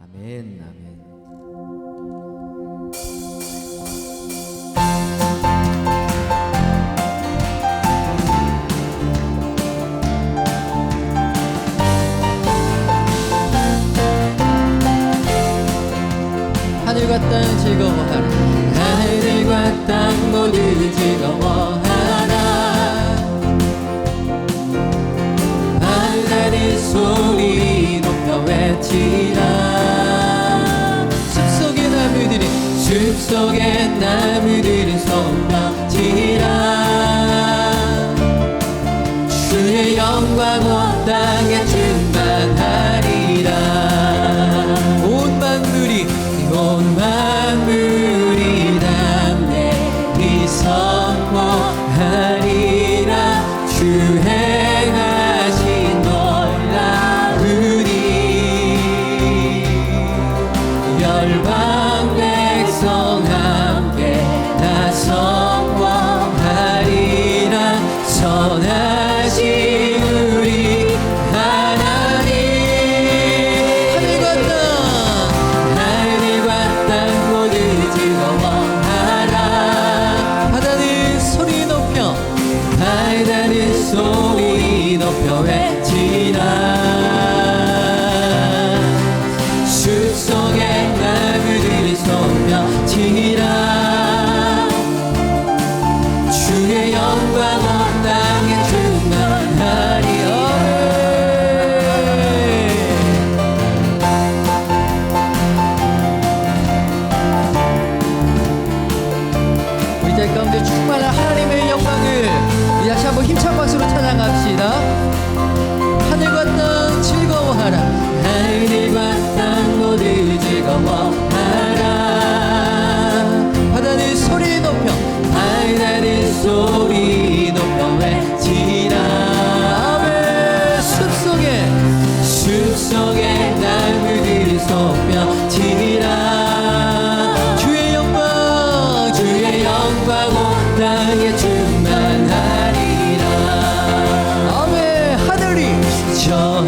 아멘, 아멘. 하늘과 땅 즐거워하라. 하늘과 땅 모두 즐거워하라. 하늘이 소리 높여 외치라. 속에 남을 지나. 경험하라. 바다는 소리 높여 바다는 소리 높여 외치라 아멘. 숲속에 숲속에 나무들 속며 지라. 주의 영광 주의 영광 온 땅에 충만하리라. 아멘. 하늘이 저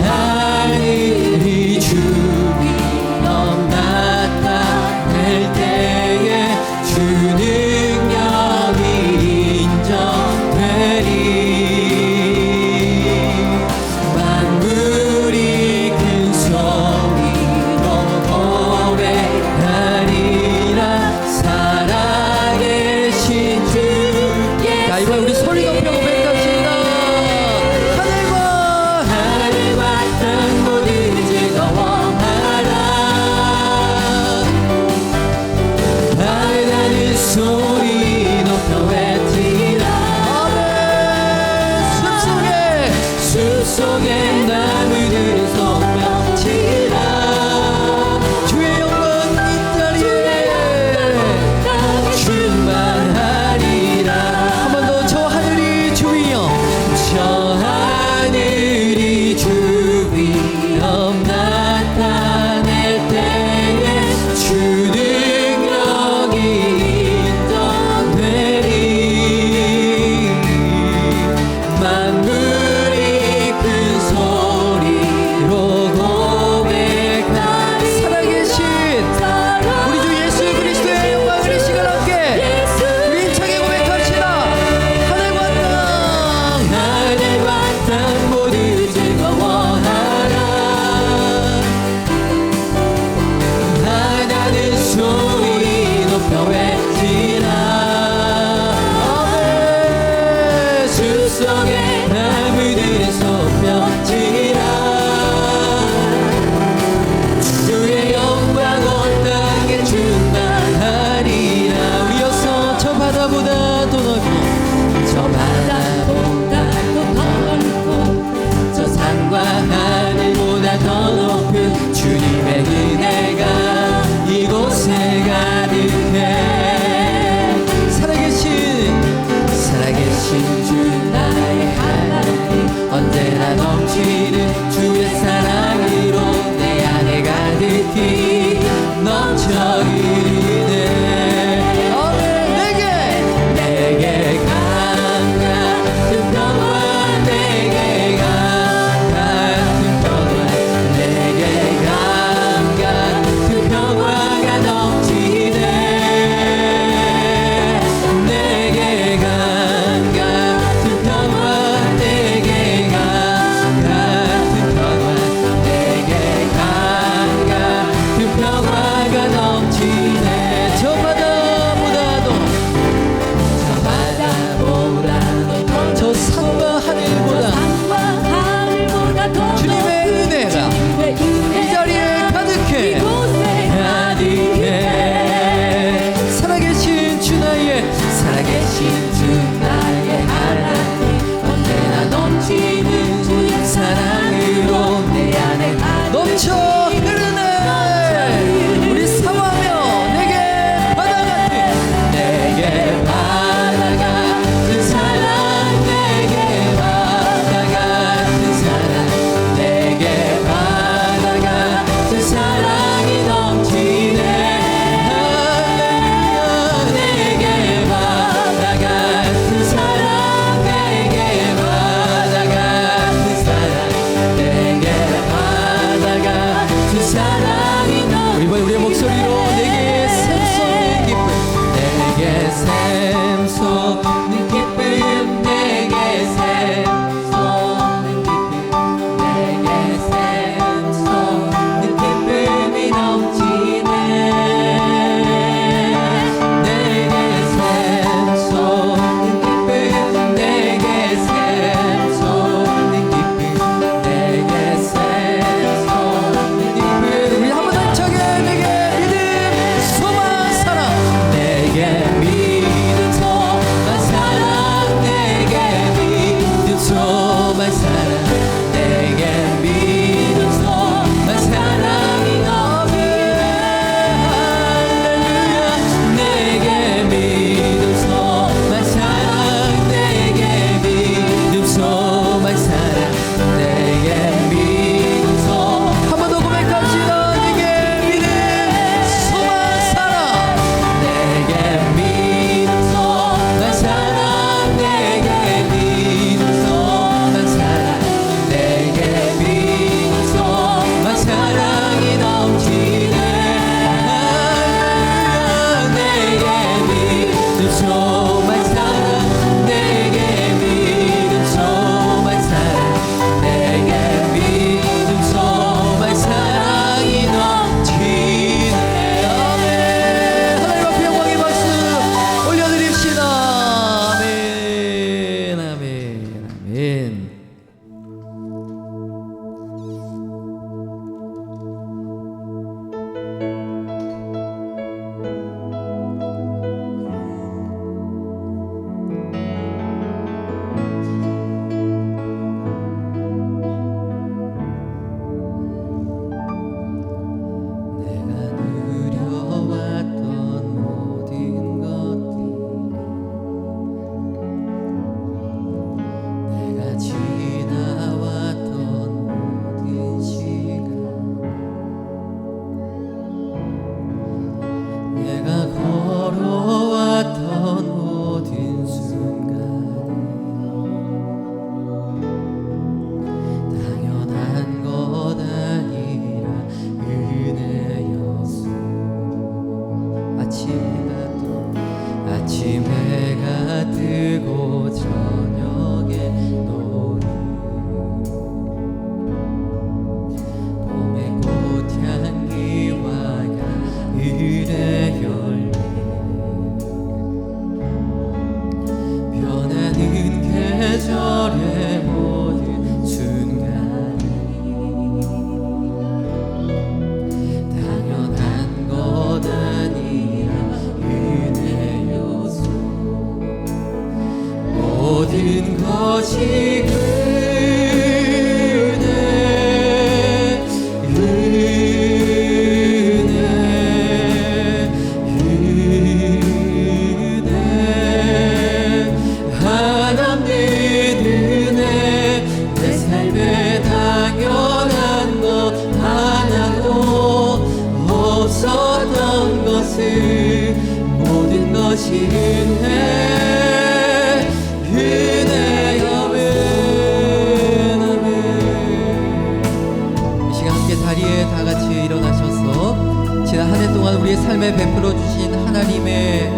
함께 자리에 다 같이 일어나셔서 지난 한 해 동안 우리의 삶에 베풀어 주신 하나님의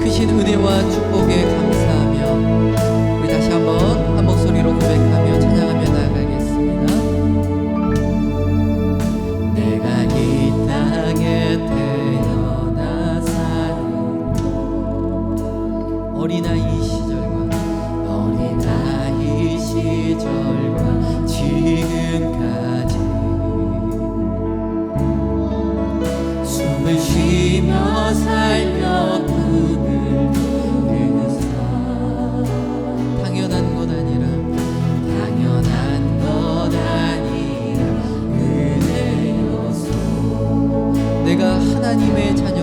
크신 은혜와 축복에 감사하며 우리 다시 한번 한 목소리로 고백하며 하나님의 자녀.